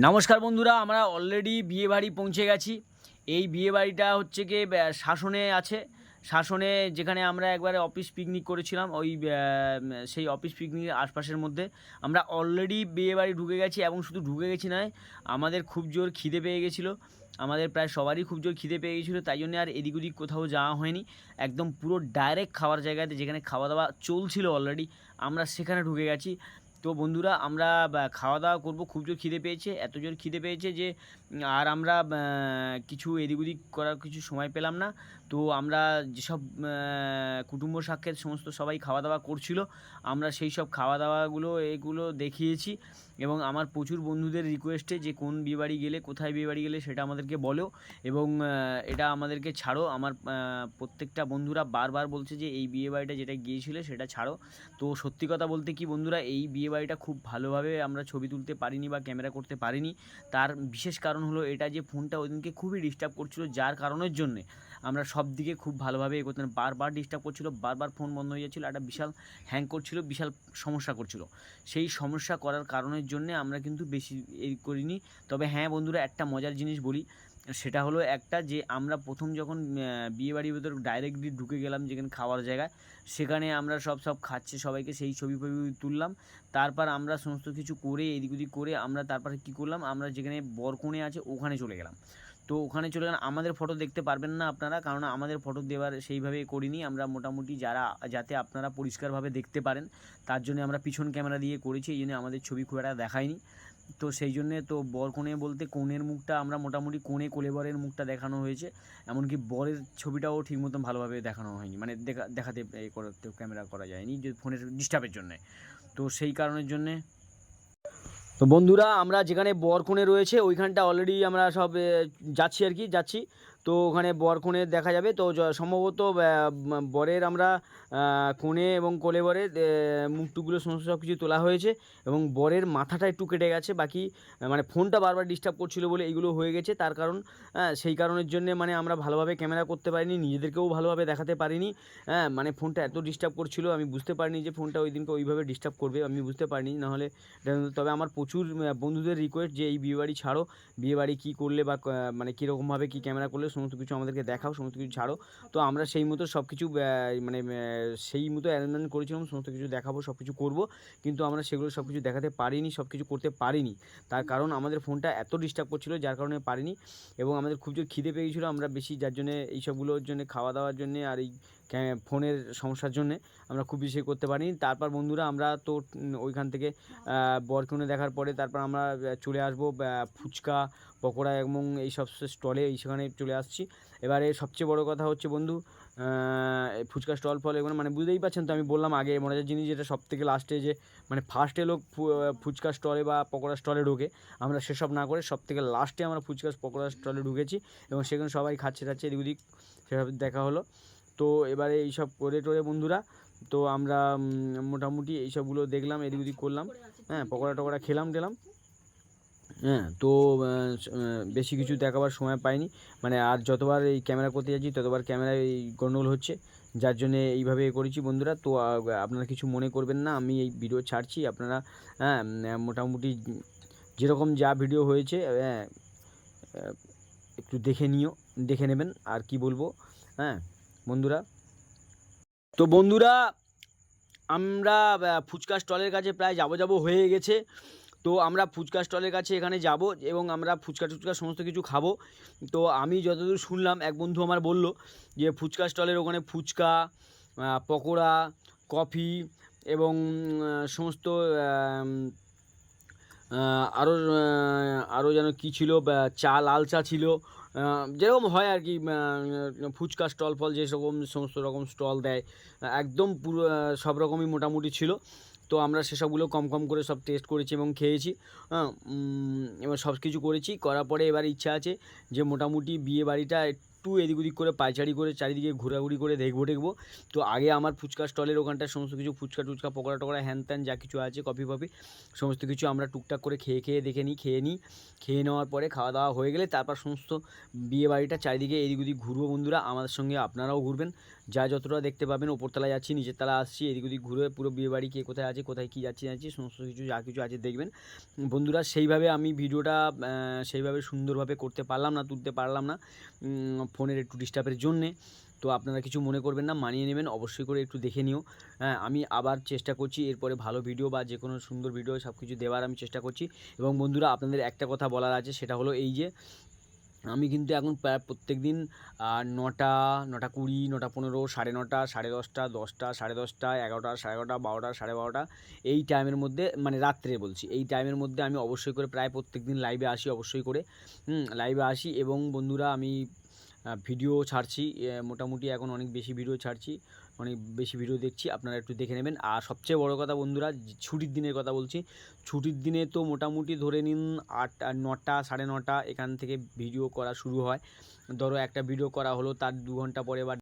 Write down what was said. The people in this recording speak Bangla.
নমস্কার বন্ধুরা, আমরা অলরেডি বিয়ে বাড়ি পৌঁছে গেছি। এই বিয়ে বাড়িটা হচ্ছে কি শাসনে আছে। শাসনে যেখানে আমরা একবারে অফিস পিকনিক করেছিলাম, ওই সেই অফিস পিকনিকের আশপাশের মধ্যে। আমরা অলরেডি বিয়ে বাড়ি ঢুকে গেছি এবং শুধু ঢুকে গেছি নয়, আমাদের খুব জোর খিদে পেয়ে গেছিল। আমাদের প্রায় সবারই খুব জোর খিদে পেয়ে গেছিল, তাই জন্য আর এদিক ওদিক কোথাও যাওয়া হয়নি। একদম পুরো ডাইরেক্ট খাওয়ার জায়গাতে যেখানে খাওয়া দাওয়া চলছিল অলরেডি আমরা সেখানে ঢুকে গেছি। তো বন্ধুরা আমরা খাওয়া দাওয়া করব। খুব জোর খিদে পেয়েছে। এত জোর খিদে পেয়েছে যে আর আমরা কিছু এদিক ওদিক করার কিছু সময় পেলাম না। তো আমরা যেসব কুটুম্ব সাক্ষের সমস্ত সবাই খাওয়া দাওয়া করছিল, আমরা সেই সব খাওয়া দাওয়াগুলো এগুলো দেখিয়েছি এবং আমার প্রচুর বন্ধুদের রিকোয়েস্টে যে কোন বিয়েবাড়ি গেলে, কোথায় বিয়েবাড়ি গেলে সেটা আমাদেরকে বলো এবং এটা আমাদেরকে ছাড়ো। আমার প্রত্যেকটা বন্ধুরা বারবার বলছে যে এই বিয়েবাড়িটা যেটা গিয়েছিলে সেটা ছাড়ো। তো সত্যি কথা বলতে কি বন্ধুরা, এই বিয়েবাড়িটা খুব ভালোভাবে আমরা ছবি তুলতে পারিনি বা ক্যামেরা করতে পারিনি। তার বিশেষ কারণ হলো এটা যে ফোনটা ওই দিনকে খুবই ডিস্টার্ব করছিল যার কারণের জন্যে। আমরা সব দিকে খুব ভালোভাবে এ করতাম বারবার ডিস্টার্ব করছিল, বারবার ফোন বন্ধ হয়ে যাচ্ছিল, একটা বিশাল হ্যাং করছিল, বিশাল সমস্যা করছিল। সেই সমস্যা করার কারণের জন্যে আমরা কিন্তু বেশি এই করিনি। তবে হ্যাঁ বন্ধুরা, একটা মজার জিনিস বলি সেটা হলো একটা যে আমরা প্রথম যখন বিয়ে বাড়ির ভেতর ডাইরেক্টলি ঢুকে গেলাম যেখানে খাওয়ার জায়গায়, সেখানে আমরা সব সব খাচ্ছে, সবাইকে সেই ছবি ফবি তুললাম। তারপর আমরা সমস্ত কিছু করে, এদিক ওদিক করে আমরা তারপরে কী করলাম, আমরা যেখানে বরকনে আছে ওখানে চলে গেলাম। তো ওখানে চলে গেলাম, আমাদের ফটো দেখতে পারবেন না আপনারা কারণ আমাদের ফটো দেওয়ার সেইভাবে করিনি। আমরা মোটামুটি যারা, যাতে আপনারা পরিষ্কারভাবে দেখতে পারেন, তার জন্য আমরা পিছন ক্যামেরা দিয়ে করেছি, এই জন্য আমাদের ছবি খুব একটা দেখায়নি। তো সেই জন্যে তো বর কোণে বলতে কোণের মুখটা আমরা মোটামুটি কোণে কোলেবরের মুখটা দেখানো হয়েছে। এমনকি বরের ছবিটাও ঠিক মতন ভালোভাবে দেখানো হয়নি। মানে দেখা, দেখাতে করতে ক্যামেরা করা যায়নি যে ফোনের ডিস্টার্বের জন্যে। তো সেই কারণের জন্যে তো বন্ধুরা, আমরা যেখানে বর কোণে রয়েছে, ওইখানটা অলরেডি আমরা সব যাচ্ছি আর কি, যাচ্ছি। তো ওখানে বরকনে দেখা যাবে। তো সম্ভবত বরের আমরা কোণে এবং কোলে বরের মুখটুকগুলো সমস্ত সব কিছু তোলা হয়েছে এবং বরের মাথাটা একটু কেটে গেছে। বাকি মানে ফোনটা বারবার ডিস্টার্ব করছিল বলে এইগুলো হয়ে গেছে। তার কারণ সেই কারণের জন্য মানে আমরা ভালোভাবে ক্যামেরা করতে পারিনি, নিজেদেরকেও ভালোভাবে দেখাতে পারিনি। হ্যাঁ মানে ফোনটা এত ডিস্টার্ব করছিল, আমি বুঝতে পারিনি যে ফোনটা ওই দিনকে ওইভাবে ডিস্টার্ব করবে, আমি বুঝতে পারিনি। নাহলে, তবে আমার প্রচুর বন্ধুদের রিকোয়েস্ট যে, এই বিয়েবাড়ি ছাড়ো, বিয়েবাড়ি কী করলে বা মানে কীরকমভাবে কী ক্যামেরা করলে সমস্ত কিছু আমাদেরকে দেখাও, সমস্ত কিছু ছাড়ো। তো আমরা সেই মতো সব কিছু মানে সেই মতো অ্যারেঞ্জমেন্ট করেছিলাম, সমস্ত কিছু দেখাবো সব কিছু করব। কিন্তু আমরা সেগুলো সব কিছু দেখাতে পারিনি সব কিছু করতে পারিনি। তার কারণ আমাদের ফোনটা এত ডিস্টার্ব করছিল, যার কারণে পারিনি। এবং আমাদের খুব জোর খিদে পেয়েছিলো, আমরা বেশি যার জন্য, এইসবগুলোর জন্য খাওয়া দাওয়ার জন্য আর এই ফোনের সমস্যার জন্যে আমরা খুব বেশি করতে পারিনি। তারপর বন্ধুরা আমরা তো ওইখান থেকে বরকুনে দেখার পরে তারপর আমরা চলে আসব ফুচকা, পকোড়া এবং এই সব স্টলে, এই সেখানে চলে আসছি। এবারে সবচেয়ে বড় কথা হচ্ছে বন্ধু ফুচকা স্টল ফল এগুলো মানে বুঝতেই পারছেন তো আমি বললাম আগে মজার জিনিস যেটা সব থেকে লাস্টে যে মানে ফার্স্টে লোক ফুচকা স্টলে বা পকোড়া স্টলে ঢোকে, আমরা সেসব না করে সব থেকে লাস্টে আমরা ফুচকা, পকোড়া স্টলে ঢুকেছি এবং সেখানে সবাই খাচ্ছে টাচ্ছে এদিক ওদিক সেসব দেখা হলো। তো এবারে এইসব করে টোরে বন্ধুরা, তো আমরা মোটামুটি এইসবগুলো দেখলাম, এদিক ওদিক করলাম হ্যাঁ পকোড়া টকোড়া খেলাম টেলাম হ্যাঁ তো বেশি কিছু দেখাবার সময় পাইনি। মানে আর যতবার এই ক্যামেরা করতে যাচ্ছি, ততবার ক্যামেরায় এই গন্ডগোল হচ্ছে। যার জন্যে এইভাবে করেছি বন্ধুরা। তো আপনারা কিছু মনে করবেন না, আমি এই ভিডিও ছাড়ছি। আপনারা হ্যাঁ মোটামুটি যেরকম যা ভিডিও হয়েছে হ্যাঁ একটু দেখে নিও, দেখে নেবেন, আর কি বলব হ্যাঁ। বন্ধুরা। তো বন্ধুরা, আমরা ফুচকা স্টলের কাছে প্রায় যাব যাব হয়ে গেছে। তো আমরা ফুচকা স্টলের কাছে এখানে যাব এবং আমরা ফুচকা টুচকা সমস্ত কিছু খাব। তো আমি যতদূর শুনলাম, এক বন্ধু আমার বলল যে ফুচকা স্টলের ওখানে ফুচকা পকোড়া, কফি এবং সমস্ত আরও আরও যেন কী ছিল চা, লাল চা ছিল। যেরকম হয় আর কি ফুচকা স্টল ফল যে রকম সমস্ত রকম স্টল দেয়। একদম পুরো সব রকমই মোটামুটি ছিল। তো আমরা সেসবগুলো কম কম করে সব টেস্ট করেছি এবং খেয়েছি। হ্যাঁ এবার সব কিছু করেছি, করার পরে এবার ইচ্ছা আছে যে মোটামুটি বিয়ে বাড়িটা একটু এদিক ওদিক করে পায়চারি করে চারিদিকে ঘোরাঘুরি করে দেখব দেখব তো আগে আমার ফুচকা স্টলের ওখানটায় সমস্ত কিছু ফুচকা টুচকা, পকোড়া টকোড়া, হ্যান ত্যান যা কিছু আছে, কফি ফফি, সমস্ত কিছু আমরা টুকটাক করে খেয়ে খেয়ে দেখে নিই, খেয়ে নিই। খেয়ে নেওয়ার পরে খাওয়া দাওয়া হয়ে গেলে তারপর সমস্ত বিয়ে বাড়িটা চারিদিকে এদিক ওদিক ঘুরবো বন্ধুরা, আমাদের সঙ্গে আপনারাও ঘুরবেন। যা যতটা দেখতে পাবেন, ওপরতলায় যাচ্ছি, নিচের তলা আসছি, এদিক ওদিক ঘুরে পুরো বিয়ে বাড়ি কে কোথায় আছে, কোথায় কী যাচ্ছি যাচ্ছি, সমস্ত কিছু, যা কিছু আছে দেখবেন। বন্ধুরা, সেইভাবে আমি ভিডিওটা সেইভাবে সুন্দরভাবে করতে পারলাম না, তুলতে পারলাম না ফোনের একটু ডিস্টার্বের জন্যে। তো আপনারা কিছু মনে করবেন না, মানিয়ে নেবেন, অবশ্যই করে একটু দেখে নিও। হ্যাঁ আমি আবার চেষ্টা করছি, এরপরে ভালো ভিডিও বা যে কোনো সুন্দর ভিডিও সব কিছু দেওয়ার আমি চেষ্টা করছি। এবং বন্ধুরা, আপনাদের একটা কথা বলার আছে, সেটা হলো এই যে আমি কিন্তু এখন প্রায় প্রত্যেক দিন নটা নটা কুড়ি, নটা পনেরো, সাড়ে নটা, সাড়ে দশটা দশটা, সাড়ে দশটা, এগারোটা, সাড়ে এগারোটা, বারোটা, সাড়ে বারোটা, এই টাইমের মধ্যে মানে রাত্রে বলছি, এই টাইমের মধ্যে আমি অবশ্যই করে প্রায় প্রত্যেক দিন লাইভে আসি অবশ্যই করে লাইভে আসি এবং বন্ধুরা আমি ভিডিও ছাড়ছি মোটামুটি এখন অনেক বেশি ভিডিও ছাড়ছি, অনেক বেশি ভিডিও দেখছি, আপনারা একটু দেখে নেবেন। আর সবচেয়ে বড় কথা বন্ধুরা ছুটির দিনের কথা বলছি, ছুটির দিনে তো মোটামুটি ধরে নিন আট নটা, সাড়ে নটা এখান থেকে ভিডিও করা শুরু হয়। ধরো একটা ভিডিও করা হলো, তার দু ঘণ্টা পরে বা